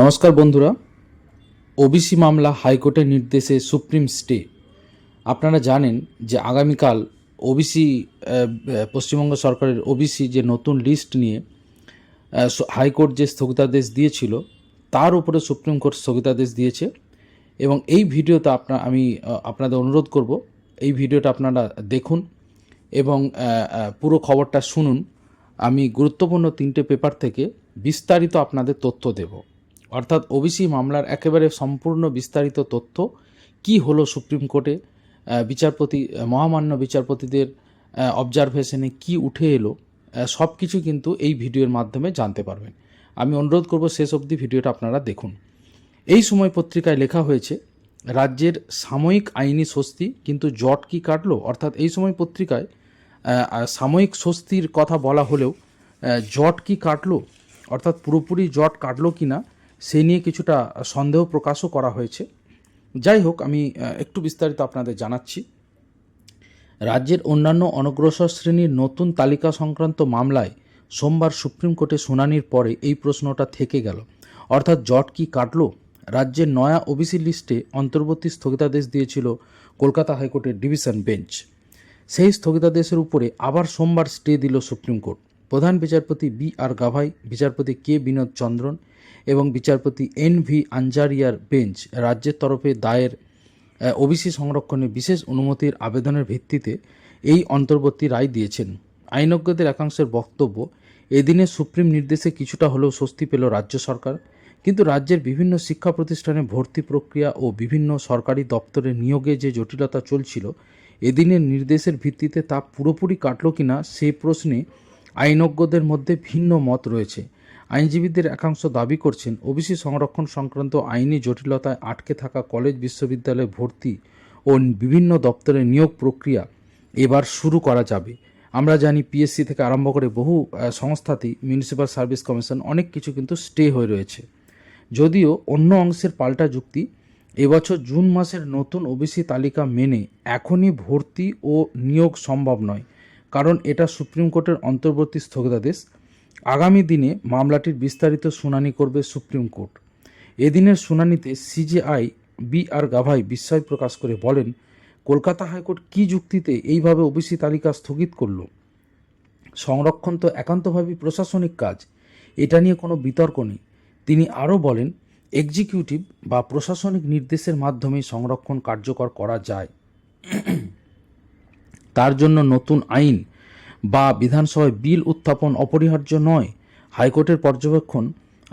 নমস্কার বন্ধুরা ওবিসি মামলা হাইকোর্টের নির্দেশে সুপ্রিম স্টে। আপনারা জানেন যে আগামীকাল ওবিসি পশ্চিমবঙ্গ সরকারের ওবিসি যে নতুন লিস্ট নিয়ে হাইকোর্ট যে স্থগিতাদেশ দিয়েছিল, তার উপরে সুপ্রিম কোর্ট স্থগিতাদেশ দিয়েছে। এবং এই ভিডিওতে আপনার আমি আপনাদের অনুরোধ করব, এই ভিডিওটা আপনারা দেখুন এবং পুরো খবরটা শুনুন। আমি গুরুত্বপূর্ণ তিনটে পেপার থেকে বিস্তারিত আপনাদের তথ্য দেব। অর্থাৎ ওবিসি মামলার একেবারে সম্পূর্ণ বিস্তারিত তথ্য, কি হলো সুপ্রিম কোর্টে বিচারপতি মহামান্য বিচারপতিদের অবজারভেশনে কি উঠে এলো সব কিছু কিন্তু এই ভিডিওর মাধ্যমে জানতে পারবেন। আমি অনুরোধ করব শেষ অবধি ভিডিওটা আপনারা দেখুন। এই সময় পত্রিকায় লেখা হয়েছে, রাজ্যের সাময়িক আইনি স্বস্তি কিন্তু জট কি কাটলো? অর্থাৎ এই সময় পত্রিকায় সাময়িক স্বস্তির কথা বলা হলেও জট কি কাটলো? অর্থাৎ পুরোপুরি জট কাটলো কি না সেই নিয়ে কিছুটা সন্দেহ প্রকাশও করা হয়েছে। যাই হোক, আমি একটু বিস্তারিত আপনাদের জানাচ্ছি। রাজ্যের অন্যান্য অনগ্রসর শ্রেণির নতুন তালিকা সংক্রান্ত মামলায় সোমবার সুপ্রিম কোর্টে শুনানির পরে এই প্রশ্নটা থেকে গেল। অর্থাৎ জট কি কাটল? রাজ্যের নয়া ওবিসি লিস্টে অন্তর্বর্তী স্থগিতাদেশ দিয়েছিল কলকাতা হাইকোর্টের ডিভিশন বেঞ্চ। সেই স্থগিতাদেশের উপরে আবার সোমবার স্টে দিল সুপ্রিম কোর্ট। প্রধান বিচারপতি বি আর গাভাই, বিচারপতি কে বিনোদ চন্দ্রন এবং বিচারপতি এন ভি আঞ্জারিয়ার বেঞ্চ রাজ্যের তরফে দায়ের ওবিসি সংরক্ষণে বিশেষ অনুমতির আবেদনের ভিত্তিতে এই অন্তর্বর্তী রায় দিয়েছেন। আইনজ্ঞদের একাংশের বক্তব্য এদিনে সুপ্রিম নির্দেশে কিছুটা হলেও স্বস্তি পেল রাজ্য সরকার, কিন্তু রাজ্যের বিভিন্ন শিক্ষা প্রতিষ্ঠানে ভর্তি প্রক্রিয়া ও বিভিন্ন সরকারি দপ্তরে নিয়োগে যে জটিলতা চলছিল, এদিনের নির্দেশের ভিত্তিতে তা পুরোপুরি কাটল কিনা সে প্রশ্নে আইনজ্ঞদের মধ্যে ভিন্ন মত রয়েছে। আইনজীবীদের একাংশ দাবি করছেন, ওবিসি সংরক্ষণ সংক্রান্ত আইনি জটিলতায় আটকে থাকা কলেজ, বিশ্ববিদ্যালয়ে ভর্তি ও বিভিন্ন দপ্তরে নিয়োগ প্রক্রিয়া এবার শুরু করা যাবে। আমরা জানি পিএসসি থেকে আরম্ভ করে বহু সংস্থাতেই মিউনিসিপ্যাল সার্ভিস কমিশন অনেক কিছু কিন্তু স্টে হয়ে রয়েছে। যদিও অন্য অংশের পাল্টা যুক্তি, এবছর জুন মাসের নতুন ওবিসি তালিকা মেনে এখনই ভর্তি ও নিয়োগ সম্ভব নয়, কারণ এটা সুপ্রিম কোর্টের অন্তর্বর্তী স্থগিতাদেশ। আগামী দিনে মামলাটির বিস্তারিত শুনানি করবে সুপ্রিম কোর্ট। এদিনের শুনানিতে সিজেআই বি আর গাভাই বিস্ময় প্রকাশ করে বলেন, কলকাতা হাইকোর্ট কি যুক্তিতে এইভাবে ওবিসি তালিকা স্থগিত করল? সংরক্ষণ তো একান্তভাবেই প্রশাসনিক কাজ, এটা নিয়ে কোনো বিতর্ক নেই। তিনি আরও বলেন, এক্সিকিউটিভ বা প্রশাসনিক নির্দেশের মাধ্যমে সংরক্ষণ কার্যকর করা যায়। তার জন্য নতুন আইন বা বিধানসভায় বিল উত্থাপন অপরিহার্য নয়, হাইকোর্টের পর্যবেক্ষণ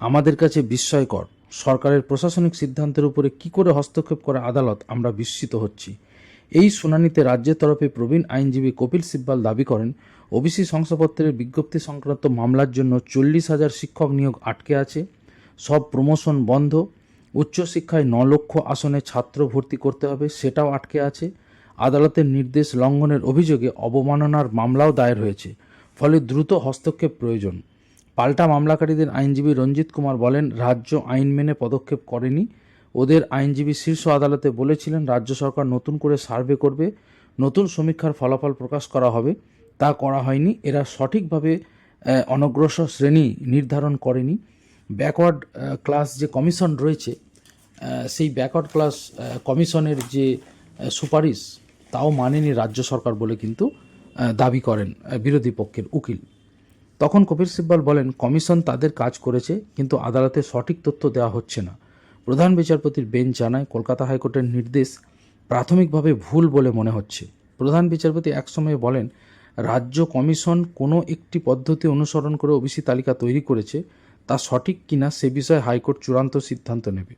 আমাদের কাছে বিস্ময়কর। সরকারের প্রশাসনিক সিদ্ধান্তের উপরে কি করে হস্তক্ষেপ করে আদালত, আমরা বিস্মিত হচ্ছি। এই শুনানিতে রাজ্যের তরফে প্রবীণ আইনজীবী কপিল সিব্বাল দাবি করেন, ওবিসি শংসাপত্রের বিজ্ঞপ্তি সংক্রান্ত মামলার জন্য চল্লিশ হাজার শিক্ষক নিয়োগ আটকে আছে, সব প্রমোশন বন্ধ, উচ্চশিক্ষায় ন লক্ষ আসনে ছাত্র ভর্তি করতে হবে, সেটাও আটকে আছে। আদালতের নির্দেশ লঙ্ঘনের অভিযোগে অবমাননার মামলাও দায়ের হয়েছে, ফলে দ্রুত হস্তক্ষেপ প্রয়োজন। পাল্টা মামলাকারীদের আইনজীবী রঞ্জিত কুমার বলেন, রাজ্য আইন মেনে পদক্ষেপ করেনি। ওদের আইনজীবী শীর্ষ আদালতে বলেছিলেন, রাজ্য সরকার নতুন করে সার্ভে করবে, নতুন সমীক্ষার ফলাফল প্রকাশ করা হবে। তা করা হয়নি। এরা সঠিকভাবে অনগ্রসর শ্রেণি নির্ধারণ করেনি। ব্যাকওয়ার্ড ক্লাস যে কমিশন রয়েছে সেই ব্যাকওয়ার্ড ক্লাস কমিশনের যে সুপারিশ তাও মানেনি রাজ্য সরকার বলে কিন্তু দাবি করেন বিরোধী পক্ষের উকিল। তখন কপিল সিব্বাল বলেন, কমিশন তাদের কাজ করেছে, কিন্তু আদালতে সঠিক তথ্য দেওয়া হচ্ছে না। প্রধান বিচারপতির বেঞ্চ জানায়, কলকাতা হাইকোর্টের নির্দেশ প্রাথমিকভাবে ভুল বলে মনে হচ্ছে। প্রধান বিচারপতি একসময় বলেন, রাজ্য কমিশন কোনো একটি পদ্ধতি অনুসরণ করে ওবিসি তালিকা তৈরি করেছে, তা সঠিক কিনা সে বিষয়ে হাইকোর্ট চূড়ান্ত সিদ্ধান্ত নেবে।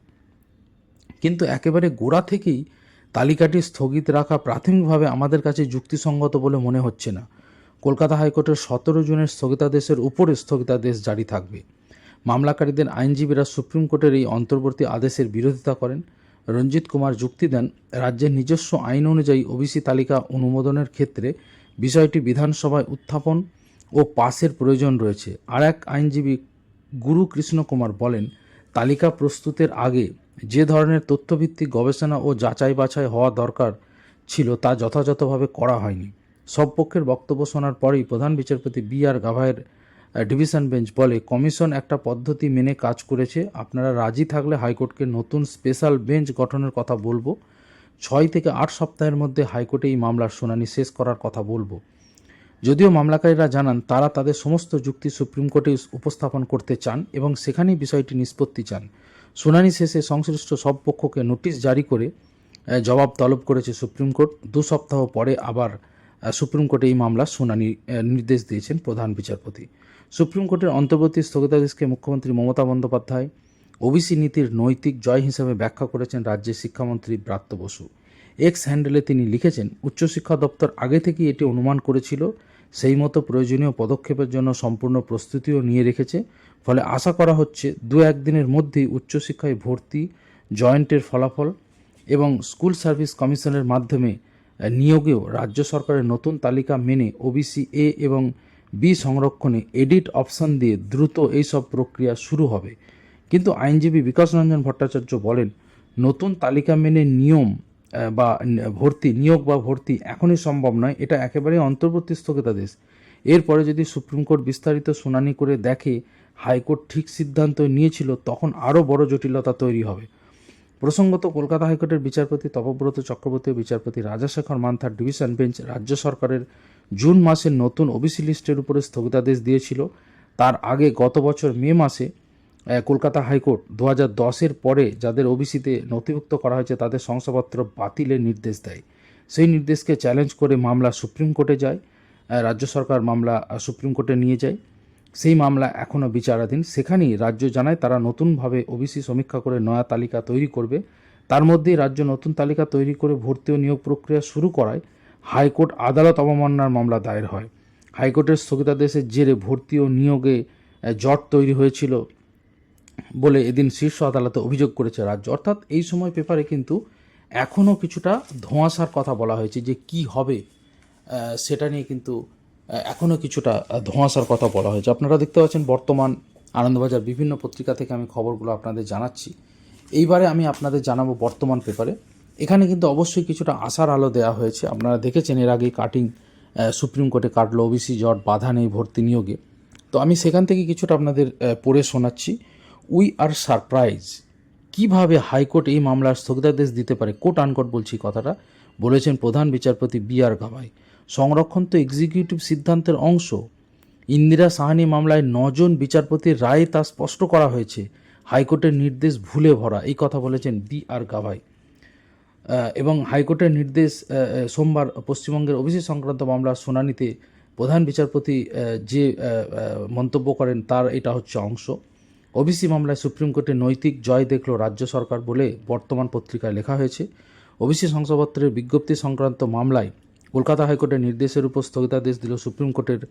কিন্তু একেবারে গোড়া থেকেই তালিকাটি স্থগিত রাখা প্রাথমিকভাবে আমাদের কাছে যুক্তিসঙ্গত বলে মনে হচ্ছে না। কলকাতা হাইকোর্টের সতেরো জনের স্থগিতাদেশের উপরে স্থগিতাদেশ জারি থাকবে। মামলাকারীদের আইনজীবীরা সুপ্রিম কোর্টের এই অন্তর্বর্তী আদেশের বিরোধিতা করেন। রঞ্জিত কুমার যুক্তি দেন, রাজ্যের নিজস্ব আইন অনুযায়ী ওবিসি তালিকা অনুমোদনের ক্ষেত্রে বিষয়টি বিধানসভায় উত্থাপন ও পাসের প্রয়োজন রয়েছে। আর এক আইনজীবী গুরু কৃষ্ণ কুমার বলেন, তালিকা প্রস্তুতের আগে যে ধরনের তথ্যভিত্তিক গবেষণা ও যাচাই বাছাই হওয়া দরকার ছিল তা যথাযথভাবে করা হয়নি। সব পক্ষের বক্তব্য শোনার পরেই প্রধান বিচারপতি বি আর গাভাইয়ের ডিভিশন বেঞ্চ বলে, কমিশন একটা পদ্ধতি মেনে কাজ করেছে। আপনারা রাজি থাকলে হাইকোর্টকে নতুন স্পেশাল বেঞ্চ গঠনের কথা বলব। ছয় থেকে আট সপ্তাহের মধ্যে হাইকোর্টে এই মামলার শুনানি শেষ করার কথা বলব। যদিও মামলাকারীরা জানান, তারা তাদের সমস্ত যুক্তি সুপ্রিম কোর্টে উপস্থাপন করতে চান এবং সেখানেই বিষয়টি নিষ্পত্তি চান। শুনানি শেষে সংশ্লিষ্ট সব পক্ষকে নোটিশ জারি করে জবাব তলব করেছে সুপ্রিম কোর্ট। দু সপ্তাহ পরে আবার সুপ্রিম কোর্টে এই মামলার শুনানি নির্দেশ দিয়েছেন প্রধান বিচারপতি। সুপ্রিম কোর্টের অন্তর্বর্তী স্থগিতাদেশকে মুখ্যমন্ত্রী মমতা বন্দ্যোপাধ্যায়, ওবিসি নীতির নৈতিক জয় হিসেবে ব্যাখ্যা করেছেন রাজ্যের শিক্ষামন্ত্রী ব্রাত্য বসু। এক্স হ্যান্ডেলে তিনি লিখেছেন, উচ্চশিক্ষা দপ্তর আগে থেকেই এটি অনুমান করেছিল সেই মতো প্রয়োজনীয় পদক্ষেপের জন্য সম্পূর্ণ প্রস্তুতিও নিয়ে রেখেছে। ফলে আশা করা হচ্ছে দু একদিনের মধ্যেই উচ্চশিক্ষায় ভর্তি, জয়েন্টের ফলাফল এবং স্কুল সার্ভিস কমিশনের মাধ্যমে নিয়োগেও রাজ্য সরকারের নতুন তালিকা মেনে ওবিসি এ এবং বি সংরক্ষণে এডিট অপশন দিয়ে দ্রুত এই সব প্রক্রিয়া শুরু হবে। কিন্তু আইনজীবী বিকাশ রঞ্জন ভট্টাচার্য বলেন, নতুন তালিকা মেনে নিয়ম বা ভর্তি, নিয়োগ বা ভর্তি এখনই সম্ভব নয়। এটা একেবারে অন্তর্বর্তী স্থগিতাদেশ এরপরে যদি সুপ্রিম কোর্ট বিস্তারিত শুনানি করে দেখে হাইকোর্ট ঠিক সিদ্ধান্ত নিয়েছিল, তখন আরও বড় জটিলতা তৈরি হবে। প্রসঙ্গত, কলকাতা হাইকোর্টের বিচারপতি তপব্রত চক্রবর্তী ও বিচারপতি রাজাশেখর মান্থার ডিভিশন বেঞ্চ রাজ্য সরকারের জুন মাসের নতুন ওবিসি লিস্টের উপরে স্থগিতাদেশ দিয়েছিল। তার আগে গত বছর মে মাসে কলকাতা হাইকোর্ট দু হাজার দশের পরে যাদের ওবিসিতে নথিভুক্ত করা হয়েছে, তাদের শংসাপত্র বাতিলের নির্দেশ দেয়। সেই নির্দেশকে চ্যালেঞ্জ করে মামলা সুপ্রিম কোর্টে যায় রাজ্য সরকার মামলা সুপ্রিম কোর্টে নিয়ে যায়। সেই মামলা এখনও বিচারাধীন। সেখানেই রাজ্য জানায় তারা নতুনভাবে ওবিসি সমীক্ষা করে নয়া তালিকা তৈরি করবে। তার মধ্যেই রাজ্য নতুন তালিকা তৈরি করে ভর্তি ও নিয়োগ প্রক্রিয়া শুরু করায় হাইকোর্ট আদালত অবমাননার মামলা দায়ের হয়। হাইকোর্টের স্থগিতাদেশের জেরে ভর্তি ও নিয়োগে জট তৈরি হয়েছিল। বলে এদিন শীর্ষ আদালতে অভিযোগ করেছে রাজ্য। অর্থাৎ এই সময় পেপারে কিন্তু এখনও কিছুটা ধোঁয়াশার কথা বলা হয়েছে যে কি হবে সেটা নিয়ে কিন্তু এখনও কিছুটা ধোঁয়াশার কথা বলা হয়েছে। আপনারা দেখতে পাচ্ছেন বর্তমান আনন্দবাজার বিভিন্ন পত্রিকা থেকে আমি খবরগুলো আপনাদের জানাচ্ছি। এইবারে আমি আপনাদের জানাব বর্তমান পেপারে। এখানে কিন্তু অবশ্যই কিছুটা আশার আলো দেওয়া হয়েছে। আপনারা দেখেছেন এর আগে কাটিং সুপ্রিম কোর্টে কাটলো ওবিসি, জট, বাধা নেই, ভর্তি নিয়োগে। তো আমি সেখান থেকে কিছুটা আপনাদের পড়ে শোনাচ্ছি। We are surprise. কীভাবে হাইকোর্ট এই মামলার স্থগিতাদেশ দিতে পারে? কোর্ট আনকোর্ট বলছি কথাটা। বলেছেন প্রধান বিচারপতি বি আর গাভাই। সংরক্ষণ তো এক্সিকিউটিভ সিদ্ধান্তের অংশ। ইন্দিরা সাহানি মামলায় নজন বিচারপতির রায়ে তা স্পষ্ট করা হয়েছে। হাইকোর্টের নির্দেশ ভুলে ভরা, এই কথা বলেছেন বি আর গাভাই। এবং হাইকোর্টের নির্দেশ সোমবার পশ্চিমবঙ্গের ওবিসি সংক্রান্ত মামলার শুনানিতে প্রধান বিচারপতি যে মন্তব্য করেন তার এটা হচ্ছে অংশ। ওবিসি মামলায় সুপ্রিম কোর্টে নৈতিক জয় দেখল রাজ্য সরকার বলে বর্তমান পত্রিকায় লেখা হয়েছে। ওবিসি শংসাপত্রের বিজ্ঞপ্তি সংক্রান্ত মামলায় কলকাতা হাইকোর্টের নির্দেশের উপর স্থগিতাদেশ দিল সুপ্রিম কোর্টের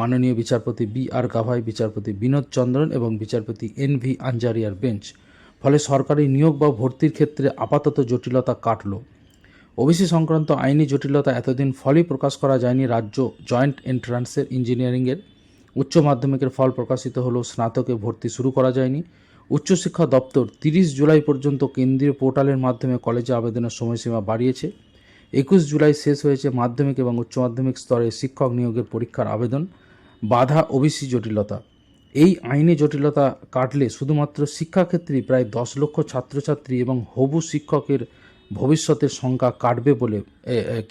মাননীয় বিচারপতি বি আর গাভাই, বিচারপতি বিনোদ চন্দ্রন এবং বিচারপতি এন ভি আঞ্জারিয়ার বেঞ্চ। ফলে সরকারি নিয়োগ বা ভর্তির ক্ষেত্রে আপাতত জটিলতা কাটল। ওবিসি সংক্রান্ত আইনি জটিলতা এতদিন ফলই প্রকাশ করা যায়নি রাজ্য জয়েন্ট এন্ট্রান্সের ইঞ্জিনিয়ারিংয়ের। উচ্চ মাধ্যমিকের ফল প্রকাশিত হলেও স্নাতকে ভর্তি শুরু করা যায়নি। উচ্চশিক্ষা দপ্তর তিরিশ জুলাই পর্যন্ত কেন্দ্রীয় পোর্টালের মাধ্যমে কলেজে আবেদনের সময়সীমা বাড়িয়েছে। একুশ জুলাই শেষ হয়েছে মাধ্যমিক এবং উচ্চ মাধ্যমিক স্তরে শিক্ষক নিয়োগের পরীক্ষার আবেদন। বাধা ওবিসি জটিলতা। এই আইনি জটিলতা কাটলে শুধুমাত্র শিক্ষাক্ষেত্রেই প্রায় দশ লক্ষ ছাত্রছাত্রী এবং হবু শিক্ষকের ভবিষ্যতের সংখ্যা কাটবে বলে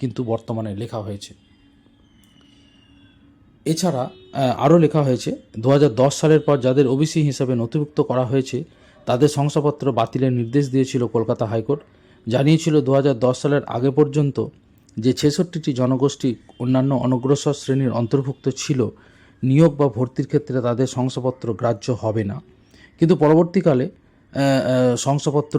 কিন্তু বর্তমানে লেখা হয়েছে। এছাড়া আরও লেখা হয়েছে দু হাজার দশ সালের পর যাদের ওবিসি হিসাবে নথিভুক্ত করা হয়েছে, তাদের শংসাপত্র বাতিলের নির্দেশ দিয়েছিল কলকাতা হাইকোর্ট। জানিয়েছিল দু হাজার দশ সালের আগে পর্যন্ত যে ছেষট্টিটি জনগোষ্ঠী অন্যান্য অনগ্রসর শ্রেণির অন্তর্ভুক্ত ছিল, নিয়োগ বা ভর্তির ক্ষেত্রে তাদের শংসাপত্র গ্রাহ্য হবে না। কিন্তু পরবর্তীকালে শংসাপত্র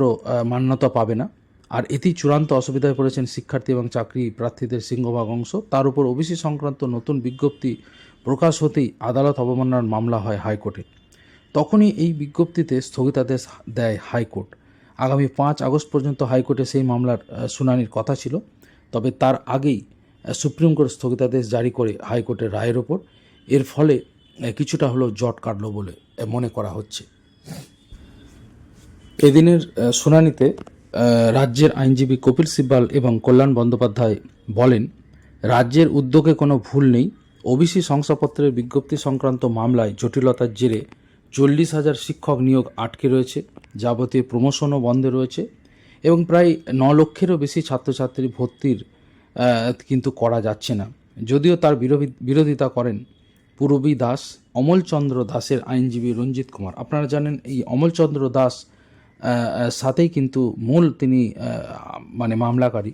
মান্যতা পাবে না। আর এতেই চূড়ান্ত অসুবিধায় পড়েছেন শিক্ষার্থী এবং চাকরি প্রার্থীদের সিংহভাগ অংশ। তার উপর ওবিসি সংক্রান্ত নতুন বিজ্ঞপ্তি প্রকাশ হতেই আদালত অবমাননার মামলা হয় হাইকোর্টে। তখনই এই বিজ্ঞপ্তিতে স্থগিতাদেশ দেয় হাইকোর্ট। আগামী পাঁচ আগস্ট পর্যন্ত হাইকোর্টে সেই মামলার শুনানির কথা ছিল। তবে তার আগেই সুপ্রিম কোর্ট স্থগিতাদেশ জারি করে হাইকোর্টের রায়ের ওপর। এর ফলে কিছুটা হলেও জট কাটলো বলে মনে করা হচ্ছে। এদিনের শুনানিতে রাজ্যের আইনজীবী কপিল সিব্বাল এবং কল্যাণ বন্দ্যোপাধ্যায় বলেন, রাজ্যের উদ্যোগে কোনো ভুল নেই। ওবিসি শংসাপত্রের বিজ্ঞপ্তি সংক্রান্ত মামলায় জটিলতার জেরে চল্লিশ হাজার শিক্ষক নিয়োগ আটকে রয়েছে, যাবতীয় প্রমোশনও বন্ধ রয়েছে এবং প্রায় ন লক্ষেরও বেশি ছাত্রছাত্রী ভর্তির কিন্তু করা যাচ্ছে না। যদিও তার বিরোধী- বিরোধিতা করেন পূরবী দাস, অমলচন্দ্র দাসের আইনজীবী রঞ্জিত কুমার। আপনারা জানেন, এই অমলচন্দ্র দাস সাথেই কিন্তু মূল তিনি মানে মামলাকারী।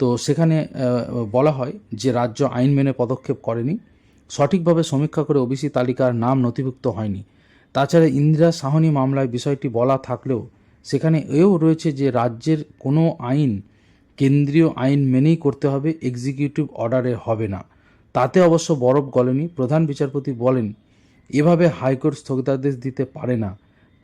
তো সেখানে বলা হয় যে রাজ্য আইন মেনে পদক্ষেপ করেনি। সঠিকভাবে সমীক্ষা করে ওবিসি তালিকার নাম নথিভুক্ত হয়নি। তাছাড়া ইন্দিরা সাহনি মামলায় বিষয়টি বলা থাকলেও সেখানে এও রয়েছে যে রাজ্যের কোনো আইন কেন্দ্রীয় আইন মেনেই করতে হবে, এক্সিকিউটিভ অর্ডারে হবে না। তাতে অবশ্য বরফ গলেনি। প্রধান বিচারপতি বলেন, এভাবে হাইকোর্ট স্থগিতাদেশ দিতে পারে না।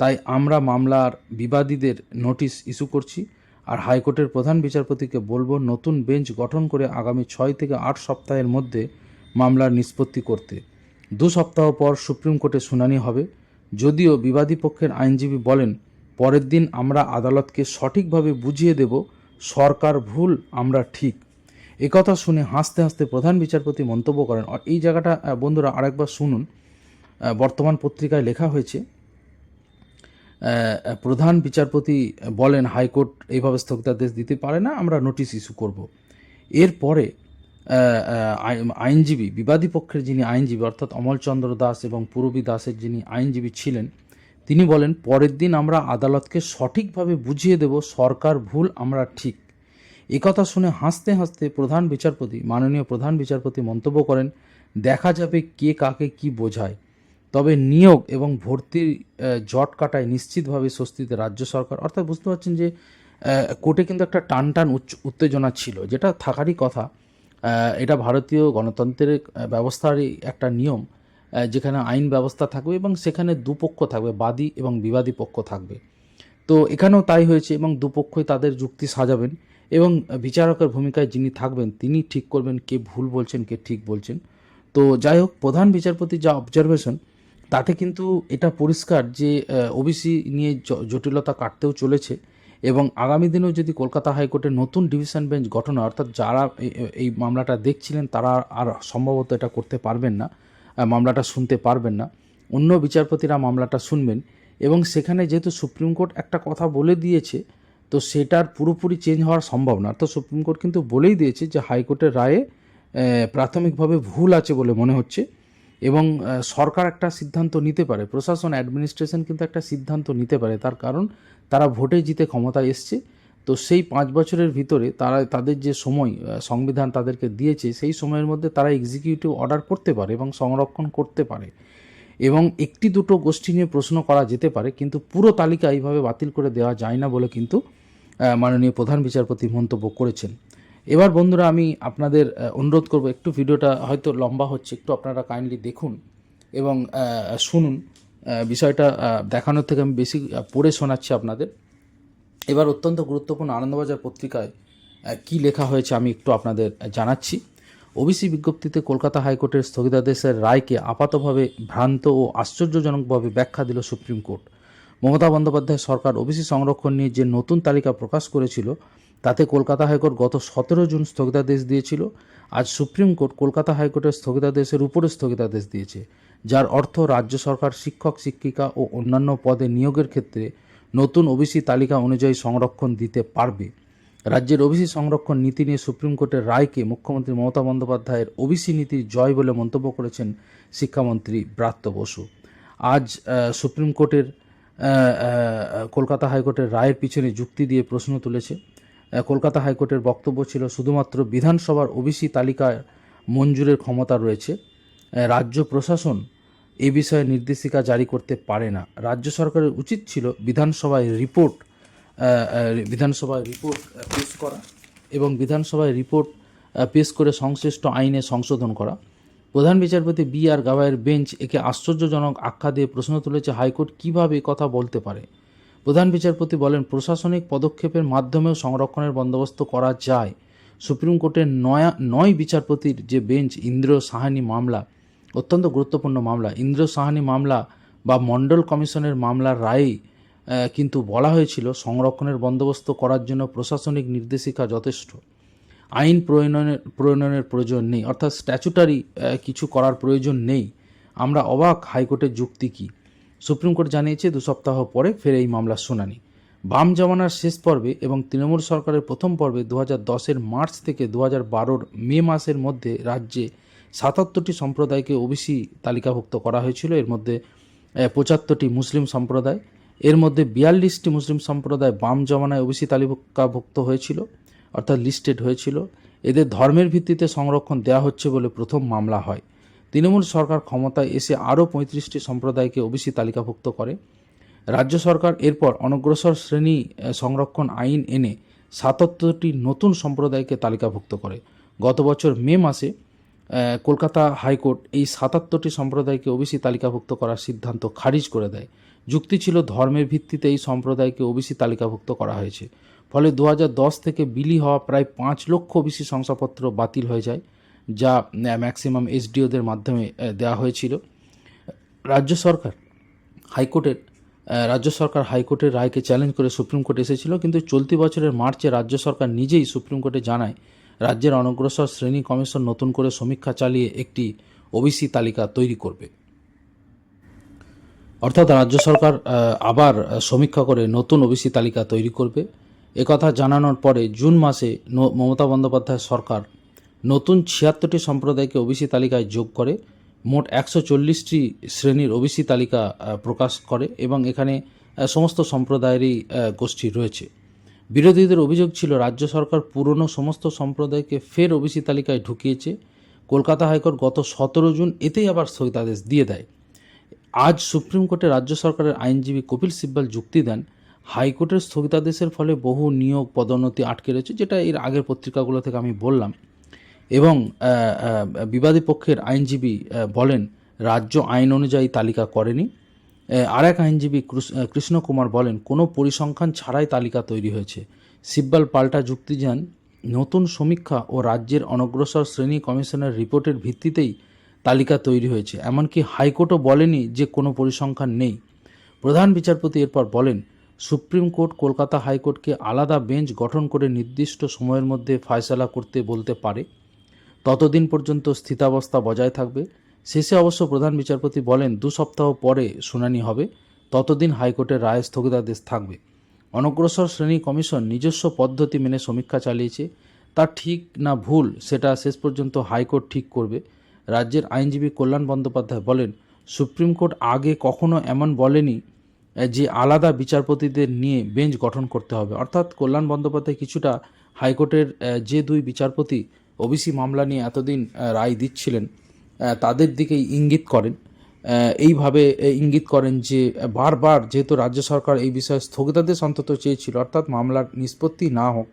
তাই আমরা মামলার বিবাদীদের নোটিশ ইস্যু করছি। আর হাইকোর্টের প্রধান বিচারপতিকে বলব নতুন বেঞ্চ গঠন করে আগামী ছয় থেকে আট সপ্তাহের মধ্যে মামলার নিষ্পত্তি করতে। দু সপ্তাহ পর সুপ্রিম কোর্টে শুনানি হবে। যদিও বিবাদী পক্ষের আইনজীবী বলেন, পরের দিন আমরা আদালতকে সঠিকভাবে বুঝিয়ে দেব, সরকার ভুল, আমরা ঠিক। একথা শুনে হাসতে হাসতে প্রধান বিচারপতি মন্তব্য করেন। এই জায়গাটা বন্ধুরা, আরেকবার শুনুন। বর্তমান পত্রিকায় লেখা হয়েছে প্রধান বিচারপতি বলেন, হাইকোর্ট এইভাবে স্থগিতাদেশ দিতে পারে না, আমরা নোটিশ ইস্যু করব। এরপরে আইনজীবী, বিবাদী পক্ষের যিনি আইনজীবী, অর্থাৎ অমলচন্দ্র দাস এবং পূরবী দাসের যিনি আইনজীবী ছিলেন, তিনি বলেন, পরের দিন আমরা আদালতকে সঠিকভাবে বুঝিয়ে দেব, সরকার ভুল, আমরা ঠিক। একথা শুনে হাসতে হাসতে প্রধান বিচারপতি, মাননীয় প্রধান বিচারপতি মন্তব্য করেন, দেখা যাবে কে কাকে কি বোঝায়। তবে নিয়োগ এবং ভর্তির জট কাটায় নিশ্চিতভাবে স্বস্তিতে রাজ্য সরকার। অর্থাৎ বুঝতে পারছেন যে কোর্টে কিন্তু একটা টান টান উত্তেজনা ছিল, যেটা থাকারই কথা। এটা ভারতীয় গণতন্ত্রের ব্যবস্থারই একটা নিয়ম যেখানে আইন ব্যবস্থা থাকবে এবং সেখানে দুপক্ষ থাকবে, বাদী এবং বিবাদী পক্ষ থাকবে। তো এখানেও তাই হয়েছে এবং দুপক্ষই তাদের যুক্তি সাজাবেন এবং বিচারকের ভূমিকায় যিনি থাকবেন, তিনি ঠিক করবেন, কে ভুল বলছেন, কে ঠিক বলছেন। তো যাই হোক, প্রধান বিচারপতি যা অবজারভেশন তাতে কিন্তু এটা পরিষ্কার যে ওবিসি নিয়ে জটিলতা কাটতেও চলেছে এবং আগামী দিনেও যদি কলকাতা হাইকোর্টের নতুন ডিভিশন বেঞ্চ গঠন হয়, অর্থাৎ যারা এই মামলাটা দেখছিলেন তারা আর সম্ভবত এটা করতে পারবেন না মামলাটা শুনতে পারবেন না। অন্য বিচারপতিরা মামলাটা শুনবেন এবং সেখানে যেহেতু সুপ্রিম কোর্ট একটা কথা বলে দিয়েছে তো সেটার পুরোপুরি চেঞ্জ হওয়ার সম্ভব না তো সুপ্রিম কোর্ট কিন্তু বলেই দিয়েছে যে হাইকোর্টের রায়ে প্রাথমিকভাবে ভুল আছে বলে মনে হচ্ছে। এবং সরকার একটা সিদ্ধান্ত নিতে পারে, প্রশাসন অ্যাডমিনিস্ট্রেশন কিন্তু একটা সিদ্ধান্ত নিতে পারে, তার কারণ তারা ভোটে জিতে ক্ষমতায় এসছে। তো সেই পাঁচ বছরের ভিতরে তারা, তাদের যে সময় সংবিধান তাদেরকে দিয়েছে, সেই সময়ের মধ্যে তারা এক্সিকিউটিভ অর্ডার করতে পারে এবং সংরক্ষণ করতে পারে। এবং একটি দুটো গোষ্ঠী নিয়ে প্রশ্ন করা যেতে পারে, কিন্তু পুরো তালিকা এইভাবে বাতিল করে দেওয়া যায় না বলে কিন্তু মাননীয় প্রধান বিচারপতি মন্তব্য করেছেন। এবার বন্ধুরা আমি আপনাদের অনুরোধ করব, একটু ভিডিওটা হয়তো লম্বা হচ্ছে, একটু আপনারা কাইন্ডলি দেখুন এবং শুনুন। বিষয়টা দেখানোর থেকে আমি বেশি পড়ে শোনাচ্ছি আপনাদের। এবার অত্যন্ত গুরুত্বপূর্ণ আনন্দবাজার পত্রিকায় কি লেখা হয়েছে আমি একটু আপনাদের জানাচ্ছি। ওবিসি বিজ্ঞপ্তিতে কলকাতা হাইকোর্টের স্থগিতাদেশের রায়কে আপাতভাবে ভ্রান্ত ও আশ্চর্যজনকভাবে ব্যাখ্যা দিল সুপ্রিম কোর্ট। মমতা বন্দ্যোপাধ্যায় সরকার ওবিসি সংরক্ষণ নিয়ে যে নতুন তালিকা প্রকাশ করেছিল তাতে কলকাতা হাইকোর্ট গত সতেরো জুন স্থগিতাদেশ দিয়েছিল। আজ সুপ্রিম কোর্ট কলকাতা হাইকোর্টের স্থগিতাদেশের উপরে স্থগিতাদেশ দিয়েছে, যার অর্থ রাজ্য সরকার শিক্ষক, শিক্ষিকা ও অন্যান্য পদে নিয়োগের ক্ষেত্রে নতুন ওবিসি তালিকা অনুযায়ী সংরক্ষণ দিতে পারবে। রাজ্যের ওবিসি সংরক্ষণ নীতি নিয়ে সুপ্রিম কোর্টের রায়কে মুখ্যমন্ত্রী মমতা বন্দ্যোপাধ্যায়ের ওবিসি নীতির জয় বলে মন্তব্য করেছেন শিক্ষামন্ত্রী ব্রাত্য বসু। আজ সুপ্রিম কোর্টের কলকাতা হাইকোর্টের রায়ের পিছনে যুক্তি দিয়ে প্রশ্ন তুলেছে কলকাতা হাইকোর্টের বক্তব্য ছিল শুধুমাত্র বিধানসভার ওবিসি তালিকায় মঞ্জুরের ক্ষমতা রয়েছে। রাজ্য প্রশাসন এ বিষয়ে নির্দেশিকা জারি করতে পারে না। রাজ্য সরকারের উচিত ছিল বিধানসভায় রিপোর্ট বিধানসভায় রিপোর্ট পেশ করা এবং বিধানসভায় রিপোর্ট পেশ করে সংশ্লিষ্ট আইনে সংশোধন করা। প্রধান বিচারপতি বি আর গাওয়াইয়ের বেঞ্চ একে আশ্চর্যজনক আখ্যা দিয়ে প্রশ্ন তুলেছে হাইকোর্ট কীভাবে কথা বলতে পারে। প্রধান বিচারপতি বলেন, প্রশাসনিক পদক্ষেপের মাধ্যমেও সংরক্ষণের বন্দোবস্ত করা যায়। সুপ্রিম কোর্টের নয়া নয় বিচারপতির যে বেঞ্চ, ইন্দ্র সাহানি মামলা, অত্যন্ত গুরুত্বপূর্ণ মামলা, ইন্দ্র সাহানি মামলা বা মণ্ডল কমিশনের মামলার রায়ে কিন্তু বলা হয়েছিল সংরক্ষণের বন্দোবস্ত করার জন্য প্রশাসনিক নির্দেশিকা যথেষ্ট। আইন প্রণয়নের প্রণয়নের প্রয়োজন নেই, অর্থাৎ স্ট্যাচুটারি কিছু করার প্রয়োজন নেই। আমরা অবাক হাইকোর্টের যুক্তি কী? সুপ্রিম কোর্ট জানিয়েছে দু সপ্তাহ পরে ফের এই মামলার শুনানি। বাম জমানার শেষ পর্বে এবং তৃণমূল সরকারের প্রথম পর্বে দু হাজার দশের মার্চ থেকে দু বারোর মে মাসের মধ্যে রাজ্যে সাতাত্তরটি সম্প্রদায়কে ওবিসি তালিকাভুক্ত করা হয়েছিল। এর মধ্যে পঁচাত্তরটি মুসলিম সম্প্রদায়। এর মধ্যে বিয়াল্লিশটি মুসলিম সম্প্রদায় বাম জমানায় ওবিসি তালিকাভুক্ত হয়েছিল, অর্থাৎ লিস্টেড হয়েছিল। এদের ধর্মের ভিত্তিতে সংরক্ষণ দেওয়া হচ্ছে বলে প্রথম মামলা হয়। তৃণমূল সরকার ক্ষমতায় এসে আরও পঁয়ত্রিশটি সম্প্রদায়কে ওবিসি তালিকাভুক্ত করে। রাজ্য সরকার এরপর অনগ্রসর শ্রেণি সংরক্ষণ আইন এনে সাতাত্তরটি নতুন সম্প্রদায়কে তালিকাভুক্ত করে। গত বছর মে মাসে কলকাতা হাইকোর্ট এই সাতাত্তরটি সম্প্রদায়কে ওবিসি তালিকাভুক্ত করার সিদ্ধান্ত খারিজ করে দেয়। যুক্তি ছিল ধর্মের ভিত্তিতে এই সম্প্রদায়কে ওবিসি তালিকাভুক্ত করা হয়েছে। ফলে দু হাজার দশ থেকে বিলি হওয়া প্রায় পাঁচ লক্ষ ওবিসি শংসাপত্র বাতিল হয়ে যায়। যা ম্যাক্সিমাম এসডিওদের মাধ্যমে দেওয়া হয়েছিল। রাজ্য সরকার, হাইকোর্টের রাজ্য সরকার হাইকোর্টের রায়কে চ্যালেঞ্জ করে সুপ্রিম কোর্ট এসেছিল, কিন্তু চলতি বছরের মার্চে রাজ্য সরকার নিজেই সুপ্রিম কোর্টে জানায়, রাজ্যের অনগ্রসর শ্রেণি কমিশন নতুন করে সমীক্ষা চালিয়ে একটি ওবিসি তালিকা তৈরি করবে। অর্থাৎ রাজ্য সরকার আবার সমীক্ষা করে নতুন ওবিসি তালিকা তৈরি করবে। একথা জানানোর পরে জুন মাসে মমতা বন্দ্যোপাধ্যায় সরকার নতুন ছিয়াত্তরটি সম্প্রদায়কে ওবিসি তালিকায় যোগ করে, মোট একশো চল্লিশটি শ্রেণির ওবিসি তালিকা প্রকাশ করে এবং এখানে সমস্ত সম্প্রদায়েরই গোষ্ঠী রয়েছে। বিরোধীদের অভিযোগ ছিল, রাজ্য সরকার পুরনো সমস্ত সম্প্রদায়কে ফের ওবিসি তালিকায় ঢুকিয়েছে। কলকাতা হাইকোর্ট গত সতেরো জুন এতেই আবার স্থগিতাদেশ দিয়ে দেয়। আজ সুপ্রিম কোর্টে রাজ্য সরকারের আইনজীবী কপিল সিব্বাল যুক্তি দেন, হাইকোর্টের স্থগিতাদেশের ফলে বহু নিয়োগ পদোন্নতি আটকে রয়েছে, যেটা এর আগের পত্রিকাগুলো থেকে আমি বললাম। এবং বিবাদী পক্ষের আইনজীবী বলেন রাজ্য আইন অনুযায়ী তালিকা করেনি। আর এক আইনজীবী কৃষ- আহ, কৃষ্ণ কুমার বলেন কোনো পরিসংখ্যান ছাড়াই তালিকা তৈরি হয়েছে। সিব্বাল পাল্টা যুক্তি যান নতুন সমীক্ষা ও রাজ্যের অনগ্রসর শ্রেণি কমিশনের রিপোর্টের ভিত্তিতেই তালিকা তৈরি হয়েছে। এমনকি হাইকোর্টও বলেনি যে কোনো পরিসংখ্যান নেই। প্রধান বিচারপতি এরপর বলেন সুপ্রিম কোর্ট কলকাতা হাইকোর্টকে আলাদা বেঞ্চ গঠন করে নির্দিষ্ট সময়ের মধ্যে ফয়সালা করতে বলতে পারে। ততদিন পর্যন্ত স্থিতাবস্থা বজায় থাকবে। শেষে অবশ্য প্রধান বিচারপতি বলেন, দু সপ্তাহ পরে শুনানি হবে। ততদিন হাইকোর্টের রায় স্থগিতাদেশ থাকবে। অনগ্রসর শ্রেণি কমিশন নিজস্ব পদ্ধতি মেনে সমীক্ষা চালিয়েছে। তা ঠিক না ভুল, সেটা শেষ পর্যন্ত হাইকোর্ট ঠিক করবে। রাজ্যের আইনজীবী কল্যাণ বন্দ্যোপাধ্যায় বলেন, সুপ্রিম কোর্ট আগে কখনো এমন বলেনি যে আলাদা বিচারপতিদের নিয়ে বেঞ্চ গঠন করতে হবে। অর্থাৎ কল্যাণ বন্দ্যোপাধ্যায় কিছুটা হাইকোর্টের যে দুই বিচারপতি ওবিসি মামলা নিয়ে এতদিন রায় দিচ্ছিলেন তাদের দিকেই ইঙ্গিত করেন। এইভাবে ইঙ্গিত করেন যে, বারবার যেহেতু রাজ্য সরকার এই বিষয়ে স্থগিতাদেশ অন্তত চেয়েছিল, অর্থাৎ মামলার নিষ্পত্তি না হোক,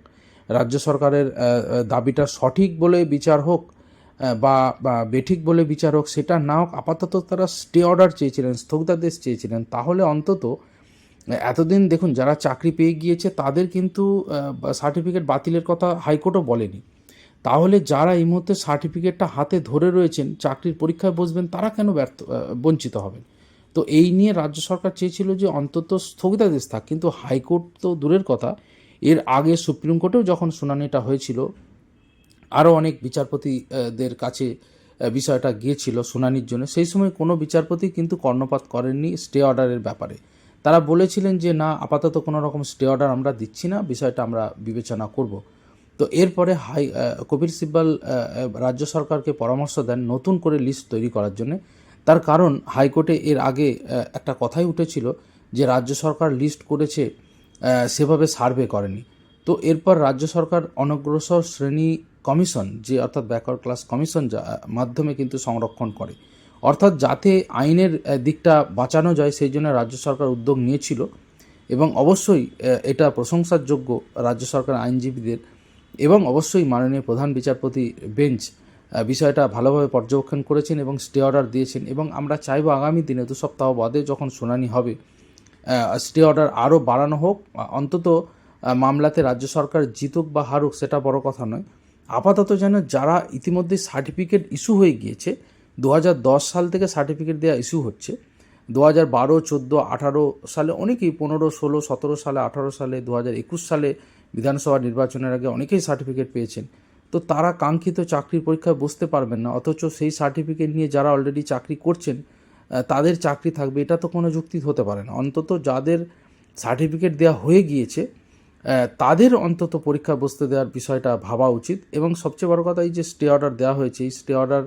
রাজ্য সরকারের দাবিটা সঠিক বলে বিচার হোক বা বেঠিক বলে বিচার হোক, সেটা না হোক, আপাতত তারা স্টে অর্ডার চেয়েছিলেন, স্থগিতাদেশ চেয়েছিলেন। তাহলে অন্তত, এতদিন দেখুন, যারা চাকরি পেয়ে গিয়েছে, তাদের কিন্তু সার্টিফিকেট বাতিলের কথা হাইকোর্টও বলেনি। তাহলে যারা এই মুহূর্তে সার্টিফিকেটটা হাতে ধরে রয়েছেন, চাকরির পরীক্ষায় বসবেন, তারা কেন ব্যর্থ বঞ্চিত হবেন? তো এই নিয়ে রাজ্য সরকার চেয়েছিল যে অন্তত স্থগিতাদেশ থাক, কিন্তু হাইকোর্ট তো দূরের কথা। এর আগে সুপ্রিম কোর্টেও যখন শুনানিটা হয়েছিল, আরও অনেক বিচারপতিদের কাছে বিষয়টা গিয়েছিল শুনানির জন্য। সেই সময় কোনো বিচারপতি কিন্তু কর্ণপাত করেননি স্টে অর্ডারের ব্যাপারে। তারা বলেছিলেন যে, না, আপাতত কোনো রকম স্টে অর্ডার আমরা দিচ্ছি না, বিষয়টা আমরা বিবেচনা করব। তো এরপরে হাই কপিল সিব্বাল রাজ্য সরকারকে পরামর্শ দেন নতুন করে লিস্ট তৈরি করার জন্য। তার কারণ হাইকোর্টে এর আগে একটা কথাই উঠেছিল যে রাজ্য সরকার লিস্ট করেছে সেভাবে সার্ভে করেনি। তো এরপর রাজ্য সরকার অনগ্রসর শ্রেণি কমিশন, যে অর্থাৎ ব্যাকওয়ার্ড ক্লাস কমিশন মাধ্যমে কিন্তু সংরক্ষণ করে। অর্থাৎ যাতে আইনের দিকটা বাঁচানো যায়, সেই জন্য রাজ্য সরকার উদ্যোগ নিয়েছিল। এবং অবশ্যই এটা প্রশংসার যোগ্য রাজ্য সরকার আইনজীবীদের এবং অবশ্যই মাননীয় প্রধান বিচারপতি বেঞ্চ বিষয়টা ভালোভাবে পর্যবেক্ষণ করেছেন এবং স্টে অর্ডার দিয়েছেন এবং আমরা চাইব আগামী দিনে, দু সপ্তাহ বাদে যখন শুনানি হবে স্টে অর্ডার আরও বাড়ানো হোক অন্তত মামলাতে রাজ্য সরকার জিতুক বা হারুক সেটা বড় কথা নয়। আপাতত যেন যারা ইতিমধ্যে সার্টিফিকেট ইস্যু হয়ে গিয়েছে দু হাজার দশ সাল থেকে সার্টিফিকেট দেওয়া ইস্যু হচ্ছে দু হাজার বারো, চোদ্দ, আঠারো সালে, অনেকেই পনেরো, ষোলো, সতেরো সালে, আঠারো সালে দু হাজার একুশ সালে বিধানসভা নির্বাচনের আগে অনেকেই সার্টিফিকেট পেয়েছেন। তো তারা কাঙ্ক্ষিত চাকরির পরীক্ষায় বসতে পারবেন না, অথচ সেই সার্টিফিকেট নিয়ে যারা অলরেডি চাকরি করছেন তাদের চাকরি থাকবে, এটা তো কোনো যুক্তি হতে পারে না। অন্তত যাদের সার্টিফিকেট দেওয়া হয়ে গিয়েছে তাদের অন্তত পরীক্ষা বসতে দেওয়ার বিষয়টা ভাবা উচিত। এবং সবচেয়ে বড় কথা, এই যে স্টে অর্ডার দেওয়া হয়েছে, এই স্টে অর্ডার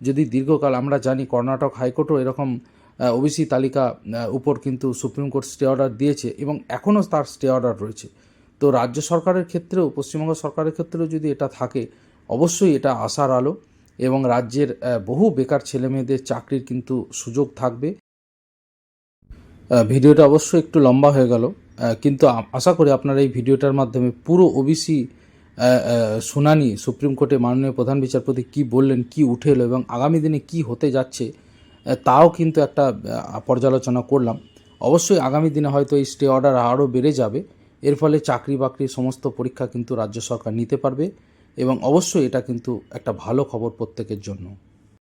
যদি দীর্ঘকাল, আমরা জানি কর্ণাটক হাইকোর্টও এরকম ওবিসি তালিকা উপর কিন্তু সুপ্রিম কোর্ট স্টে অর্ডার দিয়েছে এবং এখনও তার স্টে অর্ডার রয়েছে। তো রাজ্য সরকারের ক্ষেত্রেও, পশ্চিমবঙ্গ সরকারের ক্ষেত্রেও যদি এটা থাকে, অবশ্যই এটা আশার আলো এবং রাজ্যের বহু বেকার ছেলেমেয়েদের চাকরির কিন্তু সুযোগ থাকবে। ভিডিওটা অবশ্যই একটু লম্বা হয়ে গেল কিন্তু আশা করি আপনারা এই ভিডিওটার মাধ্যমে পুরো ওবিসি শুনানি সুপ্রিম কোর্টে মাননীয় প্রধান বিচারপতি কি বললেন, কি উঠে এলো এবং আগামী দিনে কি হতে যাচ্ছে তাও কিন্তু একটা পর্যালোচনা করলাম। অবশ্যই আগামী দিনে হয়তো এই স্টে অর্ডার আরও বেড়ে যাবে। এর ফলে চাকরি বাকরির সমস্ত পরীক্ষা কিন্তু রাজ্য সরকার নিতে পারবে এবং অবশ্যই এটা কিন্তু একটা ভালো খবর প্রত্যেকের জন্য।